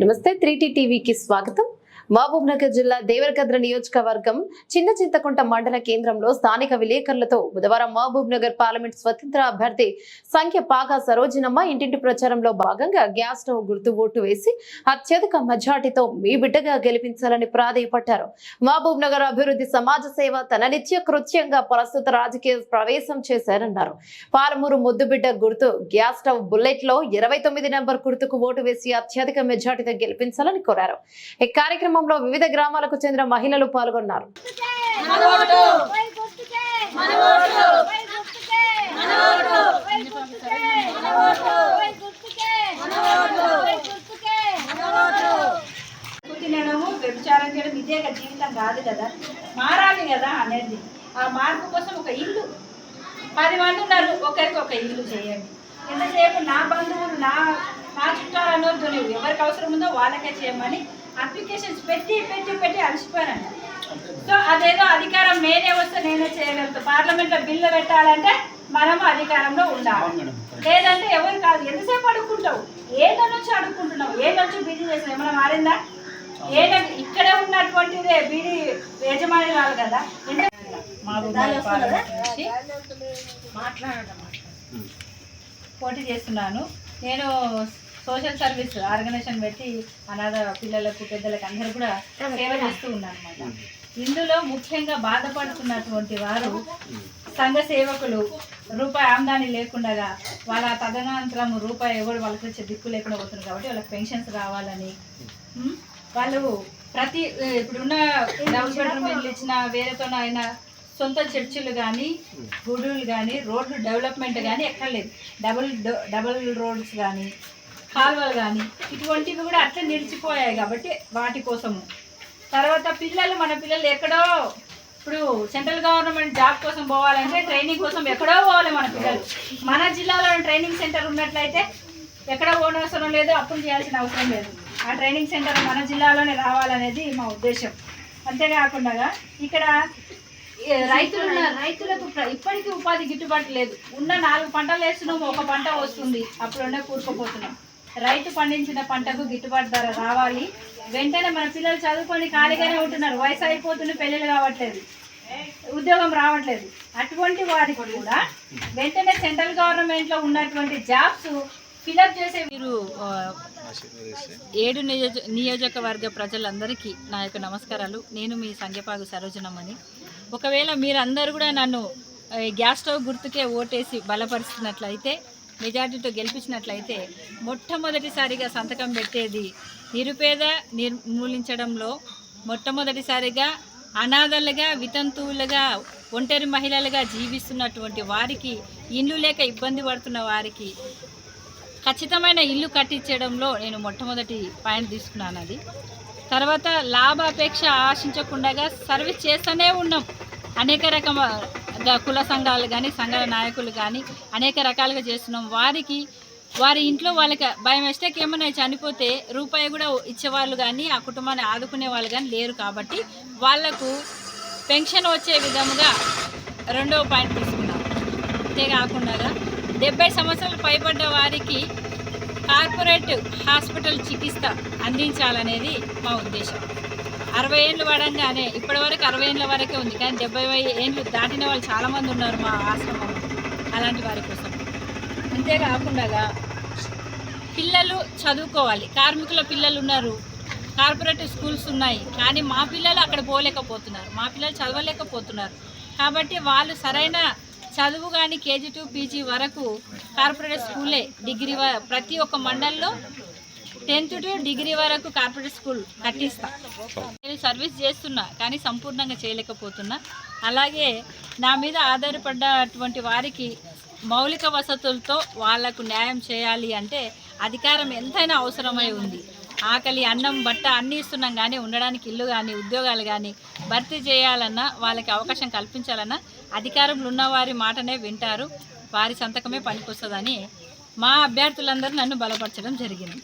నమస్తే త్రీ టీవీకి స్వాగతం మహబూబ్ నగర్ జిల్లా దేవరకద్ర నియోజకవర్గం చిన్న చింతకుంట మండల కేంద్రంలో స్థానిక విలేకరులతో బుధవారం మహబూబ్ నగర్ పార్లమెంట్ స్వతంత్ర అభ్యర్థి సంఖ్య పాగా సరోజినమ్మ ఇంటింటి ప్రచారంలో భాగంగా గ్యాస్ స్టవ్ గుర్తు ఓటు వేసి అత్యధిక మెజార్టీతో మీ బిడ్డగా గెలిపించాలని ప్రాధేయపడ్డారు. మహబూబ్ నగర్ అభివృద్ధి సమాజ సేవ తన నిత్య కృత్యంగా ప్రస్తుత రాజకీయ ప్రవేశం చేశారన్నారు. పాలమూరు ముద్దుబిడ్డ గుర్తు గ్యాస్ స్టవ్ బుల్లెట్లో ఇరవై తొమ్మిది నెంబర్ గుర్తుకు ఓటు వేసి అత్యధిక మెజార్టీతో గెలిపించాలని కోరారు. ఈ కార్యక్రమం కార్యక్రమంలో వివిధ గ్రామాలకు చెందిన మహిళలు పాల్గొన్నారు. తినడము వ్యభిచారం చేయడం ఇదే జీవితం కాదు కదా. మారాలి కదా అనేది. ఆ మార్పు కోసం ఒక ఇల్లు. పది మంది ఉన్నారు ఒకరికి ఒక ఇల్లు చేయండి. ఎంతసేపు నా బంధువులు నా నా చుట్టాలు అనొద్దు నువ్వు ఎవరికి అవసరం ఉందో వాళ్ళకే చేయమని అప్లికేషన్స్ పెట్టి పెట్టి పెట్టి అలసిపోయానంట. సో అదేదో అధికారం నేనే వస్తే నేనే చేయగలుగుతా. పార్లమెంట్లో బిల్లు పెట్టాలంటే మనము అధికారంలో ఉండాలి. లేదంటే ఎవరు కాదు ఎంతసేపు అడుక్కుంటావు? ఏళ్ళ నుంచి అడుక్కుంటున్నావు? ఏళ్ళ నుంచి బిజీ చేసిన ఏమైనా మారిందా? ఏ ఇక్కడ ఉన్నటువంటిదే బీడి యజమాని రాదు కదా మా పోటీ చేస్తున్నాను. నేను సోషల్ సర్వీస్ ఆర్గనైజేషన్ పెట్టి అనాథ పిల్లలకు పెద్దలకు అందరూ కూడా సేవ చేస్తూ ఉన్నాను అనమాట ఇందులో ముఖ్యంగా బాధపడుతున్నటువంటి వారు సంఘ సేవకులు రూపాయి ఆమ్దాని లేకుండా వాళ్ళ తదనంతరం రూపాయి ఎవరు వాళ్ళకి వచ్చే దిక్కు లేకుండా పోతున్నారు కాబట్టి వాళ్ళకి పెన్షన్స్ రావాలని వాళ్ళు ప్రతి ఇప్పుడున్న డబుల్ బెడ్రూమ్ ఇల్లు ఇచ్చిన వేరేతో అయినా సొంత చర్చిలు కానీ గుడులు కానీ రోడ్లు డెవలప్మెంట్ కానీ ఎక్కడ లేదు డబుల్ డబుల్ రోడ్స్ కానీ కాలువలు కానీ ఇటువంటివి కూడా అట్లా నిలిచిపోయాయి కాబట్టి వాటి కోసము. తర్వాత పిల్లలు మన పిల్లలు ఎక్కడో ఇప్పుడు సెంట్రల్ గవర్నమెంట్ జాబ్ కోసం పోవాలంటే ట్రైనింగ్ కోసం ఎక్కడో పోవాలి మన పిల్లలు. మన జిల్లాలో ట్రైనింగ్ సెంటర్ ఉన్నట్లయితే ఎక్కడ పోనవసరం లేదు అప్పులు చేయాల్సిన అవసరం లేదు. ఆ ట్రైనింగ్ సెంటర్ మన జిల్లాలోనే రావాలనేది మా ఉద్దేశం. అంతేకాకుండా ఇక్కడ రైతులు రైతులకు ప్ర- ఇప్పటికీ ఉపాధి గిట్టుబాటు లేదు. ఉన్న నాలుగు పంటలు వేస్తున్నాము ఒక పంట వస్తుంది అప్పుడుండే కూరుకుపోతున్నాం. రైతు పండించిన పంటకు గిట్టుబాటు ధర రావాలి. వెంటనే మన పిల్లలు చదువుకొని ఖాళీగానే ఉంటున్నారు. వయసు అయిపోతుంది పెళ్ళిళ్ళు కావట్లేదు ఉద్యోగం రావట్లేదు. అటువంటి వారికి కూడా వెంటనే సెంట్రల్ గవర్నమెంట్లో ఉన్నటువంటి జాబ్స్ ఫిలప్ చేసే మీరు ఏడు నియోజ నియోజకవర్గ ప్రజలందరికీ నా యొక్క నమస్కారాలు. నేను మీ సంఖ్యపాగు సరోజనమ్మని. ఒకవేళ మీరందరూ కూడా నన్ను గ్యాస్ స్టవ్ గుర్తుకే ఓటేసి బలపరుస్తున్నట్లయితే మెజార్టీతో గెలిపించినట్లయితే మొట్టమొదటిసారిగా సంతకం పెట్టేది నిరుపేద నిర్మూలించడంలో మొట్టమొదటిసారిగా అనాథలుగా వితంతువులుగా ఒంటరి మహిళలుగా జీవిస్తున్నటువంటి వారికి ఇల్లు లేక ఇబ్బంది పడుతున్న వారికి ఖచ్చితమైన ఇల్లు కట్టించడంలో నేను మొట్టమొదటి పాయింట్ తీసుకున్నాను అది. తర్వాత లాభాపేక్ష ఆశించకుండా సర్వీస్ చేస్తూనే ఉన్నాం. అనేక రకమైన కుల సంఘాలు కానీ సంఘాల నాయకులు కానీ అనేక రకాలుగా చేస్తున్నాం. వారికి వారి ఇంట్లో వాళ్ళకి బై మిస్టేక్ ఏమైనా చనిపోతే రూపాయి కూడా ఇచ్చేవాళ్ళు కానీ ఆ కుటుంబాన్ని ఆదుకునే వాళ్ళు కానీ లేరు కాబట్టి వాళ్ళకు పెన్షన్ వచ్చే విధముగా రెండవ పాయింట్ తీసుకున్నాం. అంతేకాకుండా డెబ్బై సంవత్సరాలు పైబడ్డ వారికి కార్పొరేట్ హాస్పిటల్ చికిత్స అందించాలనేది మా ఉద్దేశం. అరవై ఏళ్ళు పడంగానే ఇప్పటివరకు అరవై ఏళ్ళ వరకే ఉంది. కానీ డెబ్బై ఏళ్ళు దాటిన వాళ్ళు చాలామంది ఉన్నారు మా ఆశ్రమంలో అలాంటి వారి కోసం. అంతేకాకుండా పిల్లలు చదువుకోవాలి. కార్మికుల పిల్లలు ఉన్నారు. కార్పొరేటివ్ స్కూల్స్ ఉన్నాయి. కానీ మా పిల్లలు అక్కడ పోలేకపోతున్నారు. మా పిల్లలు చదవలేకపోతున్నారు. కాబట్టి వాళ్ళు సరైన చదువు కానీ కేజీ టు పీజీ వరకు కార్పొరేట్ స్కూలే డిగ్రీ వ- ప్రతి ఒక్క మండల్లో టెన్త్ టు డిగ్రీ వరకు కార్పొరేట్ స్కూల్ కట్టిస్తా. నేను సర్వీస్ చేస్తున్నా కానీ సంపూర్ణంగా చేయలేకపోతున్నా. అలాగే నా మీద ఆధారపడ్డటువంటి వారికి మౌలిక వసతులతో వాళ్ళకు న్యాయం చేయాలి అంటే అధికారం ఎంతైనా అవసరమై ఉంది. ఆకలి అన్నం బట్ట అన్నీ ఇస్తున్నాం కానీ ఉండడానికి ఇల్లు కానీ ఉద్యోగాలు కానీ భర్తీ చేయాలన్నా వాళ్ళకి అవకాశం కల్పించాలన్నా అధికారంలో ఉన్న వారి మాటనే వింటారు. వారి సంతకమే పనికొస్తుందని మా అభ్యర్థులందరూ నన్ను బలపరచడం జరిగింది.